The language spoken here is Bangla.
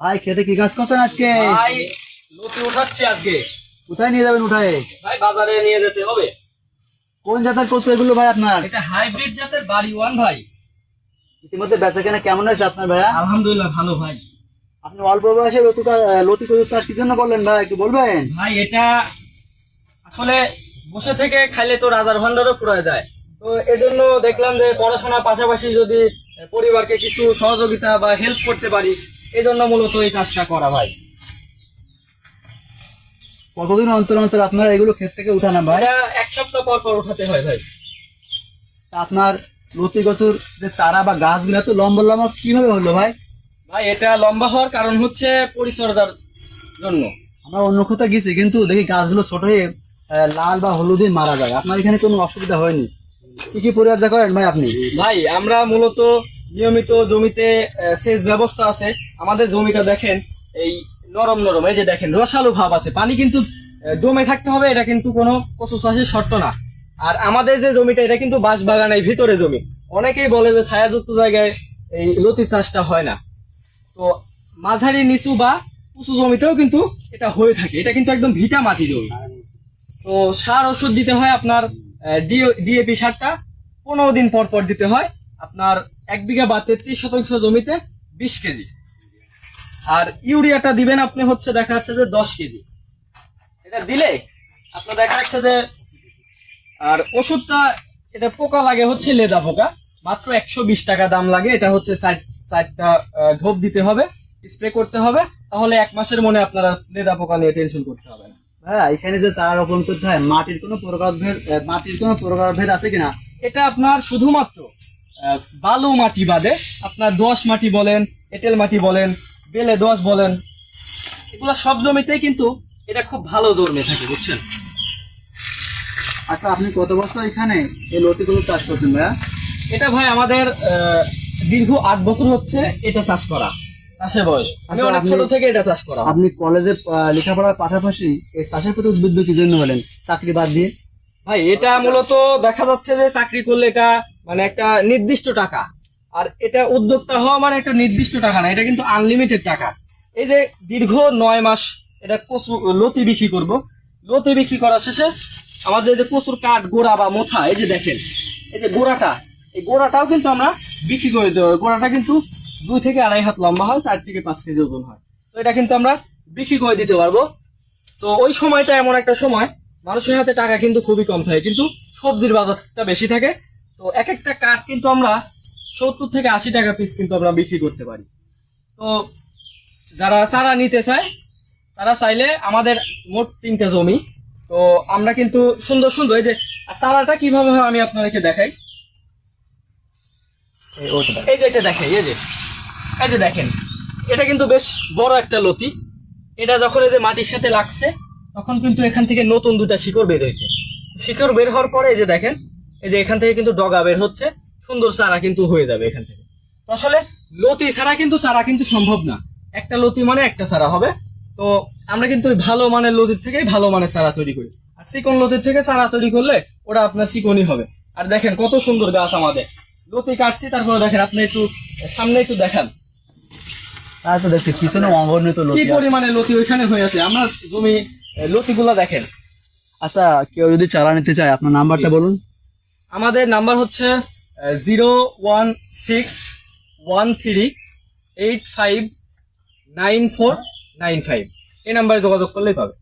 ভাই খেতে কি কাজ করছেন আজকে? ভাই লতি উঠাচ্ছে আজকে। কোথায় নিয়ে যাবেন উঠায়? ভাই বাজারে নিয়ে যেতে হবে। কোন জাতের কচু এগুলো ভাই আপনার? এটা হাইব্রিড জাতের বাড়ি ওয়ান ভাই। ইতিমধ্যে বেচা কেনা কেমন হয়েছে আপনার ভাইয়া? আলহামদুলিল্লাহ ভালো ভাই। আপনি অল্প বয়সে লতুটা লতি কচু চাষ কি জন্য করলেন ভাই একটু বলবেন? ভাই এটা আসলে বসে থেকে খাইলে তো রাজার ভান্ডারও ফুরায় যায়। তো এজন্য দেখলাম যে পড়াশোনার পাশাপাশি যদি পরিবারকে কিছু সহযোগিতা বা হেল্প করতে পারি এই জন্য মূলত এই কাজটা করা ভাই। কতদিন অন্তর অন্তর আপনারা এগুলো ক্ষেত থেকে উঠান ভাই? এক সপ্তাহ পর পর উঠাতে হয় ভাই। আপনার লতি কচুর যে চারা বা গাছগুলো এত লম্বা লম্বা কীভাবে হলো ভাই? ভাই এটা লম্বা হওয়ার কারণ হচ্ছে পরিচর্যার জন্য। আমরা অন্য কোথাও গেছি কিন্তু দেখি গাছগুলো ছোট হয়ে লাল বা হলুদে মারা যায়। আপনার এখানে কোনো অসুবিধা হয়নি। কি কি পরিচর্যা করেন ভাই আপনি? ভাই আমরা মূলত নিয়মিত জমিতে সেচ ব্যবস্থা আছে। আমাদের জমিটা দেখেন, এই নরম নরম, এই যে দেখেন, রসালো ভাব আছে। পানি কিন্তু জমে থাকতে হবে, এটা কিন্তু কোনো কচু চাষের শর্ত না। আর আমাদের যে জমিটা, এটা কিন্তু বাঁশ বাগানের ভিতরে জমি। অনেকেই বলে যে ছায়াযুক্ত জায়গায় এই লতি চাষটা হয় না। তো মাঝারি, নিচু বা উঁচু জমিতেও কিন্তু এটা হয়ে থাকে। এটা কিন্তু একদম ভিটা মাটি জমি। তো সার ওষুধ দিতে হয় আপনার ডিএপি সারটা। পনেরো দিন পর পর দিতে হয়। আপনার এক বিঘা বা তেত্রিশ শতাংশ জমিতে বিশ কেজি। আর ইউরিয়াটা দিবেন আপনি হচ্ছে দেখা যাচ্ছে যে দশ কেজি। এটা দিলে আপনার দেখা যাচ্ছে যে আর ওষুধটা এটা পোকা লাগে হচ্ছে লেদা পোকা। মাত্র একশো বিশ টাকা দাম লাগে। এটা হচ্ছে সাইড সাইডটা ঢোপ দিতে হবে স্প্রে করতে হবে। তাহলে এক মাসের মনে আপনারা লেদা পোকা নিয়ে টেনশন করতে হবে না। হ্যাঁ এখানে যে চারা রোপণ করতে হয় মাটির কোনো প্রকারভেদ মাটির কোনো প্রকারভেদ আছে কিনা? এটা আপনার শুধুমাত্র বালু মাটি বাদে আপনার দোয়াশ মাটি বলেন এঁটেল মাটি বলেন বেলে দোয়াশ বলেন এগুলো সব জমিতেই কিন্তু এটা খুব ভালো জন্মে থাকে বুঝছেন? আচ্ছা আপনি কত বছর এখানে এই লতিগুলো চাষ করছেন ভাইয়া? এটা ভাই আমাদের দীর্ঘ আট বছর হচ্ছে এটা চাষ করা চাষের বয়স। আমি আচ্ছা, অনেক ছোট থেকে এটা চাষ করা। আপনি কলেজে লেখাপড়ার পাশাপাশি এই চাষের প্রতি উদ্বুদ্ধ কি জন্য হলেন? চাকরি বাদ দিয়ে? ভাই এটা মূলত দেখা যাচ্ছে যে চাকরি করলে এটা মানে একটা নির্দিষ্ট টাকা। আর এটা উদ্যোক্তা হওয়া মানে একটা নির্দিষ্ট টাকা না, এটা কিন্তু আনলিমিটেড টাকা। এই যে দীর্ঘ নয় মাস এটা কচু লতি বিক্রি করব। লতি বিক্রি করার শেষে আমাদের যে কচুর কাঠ, গোড়া বা মোথা, এই যে দেখেন, এই যে গোড়াটা, এই গোড়াটাও কিন্তু আমরা বিক্রি করে দেবো। গোড়াটা কিন্তু দুই থেকে আড়াই হাত লম্বা হয়, চার থেকে পাঁচ কেজি ওজন হয়। তো এটা কিন্তু আমরা বিক্রি করে দিতে পারব। তো ওই সময়টা এমন একটা সময়, মানুষের হাতে টাকা কিন্তু খুবই কম থাকে, কিন্তু সবজির বাজারটা বেশি থাকে। তো এক একটা কাঠ কিন্তু আমরা সত্তর থেকে আশি টাকা পিস কিন্তু আমরা বিক্রি করতে পারি। তো যারা চারা নিতে চায় তারা চাইলে আমাদের মোট তিনটা জমি। তো আমরা কিন্তু সুন্দর সুন্দর এই যে চারাটা কীভাবে হয় আমি আপনাদেরকে দেখাই। এই যে এটা দেখেন এই যে এই যে দেখেন এটা কিন্তু বেশ বড় একটা লতি। এটা যখন এই যে মাটির সাথে লাগছে তখন কিন্তু এখান থেকে নতুন দুটা শিকড় বের হয়েছে। শিকড় বের হওয়ার পরে এই যে দেখেন এই যে এখান থেকে কিন্তু ডগা বের হচ্ছে। সুন্দর চারা কিন্তু হয়ে যাবে এখান থেকে। তো আসলে লতি ছাড়া কিন্তু চারা কিন্তু সম্ভব না। একটা লতি মানে একটা চারা হবে। তো আমরা কিন্তু ভালো মানের লতির থেকে ভালো মানের চারা তৈরি করি। আর চিকন লতির থেকে চারা তৈরি করলে ওটা আপনার চিকনই হবে। আর দেখেন কত সুন্দর গাছ আমাদের। লতি কাটছি তারপরে দেখেন আপনি একটু সামনে একটু দেখান। তাই তো দেখছি পিছনে অগণিত কি লতি। পরিমাণে লতি ওইখানে হয়ে আছে? আমরা জমি লতিগুলা দেখেন। আচ্ছা কেউ যদি চারা নিতে চায় আপনার নাম্বারটা বলুন। আমাদের নাম্বার হচ্ছে zero one six one three eight five nine four nine five এই নাম্বারে যোগাযোগ করলেই পাবে।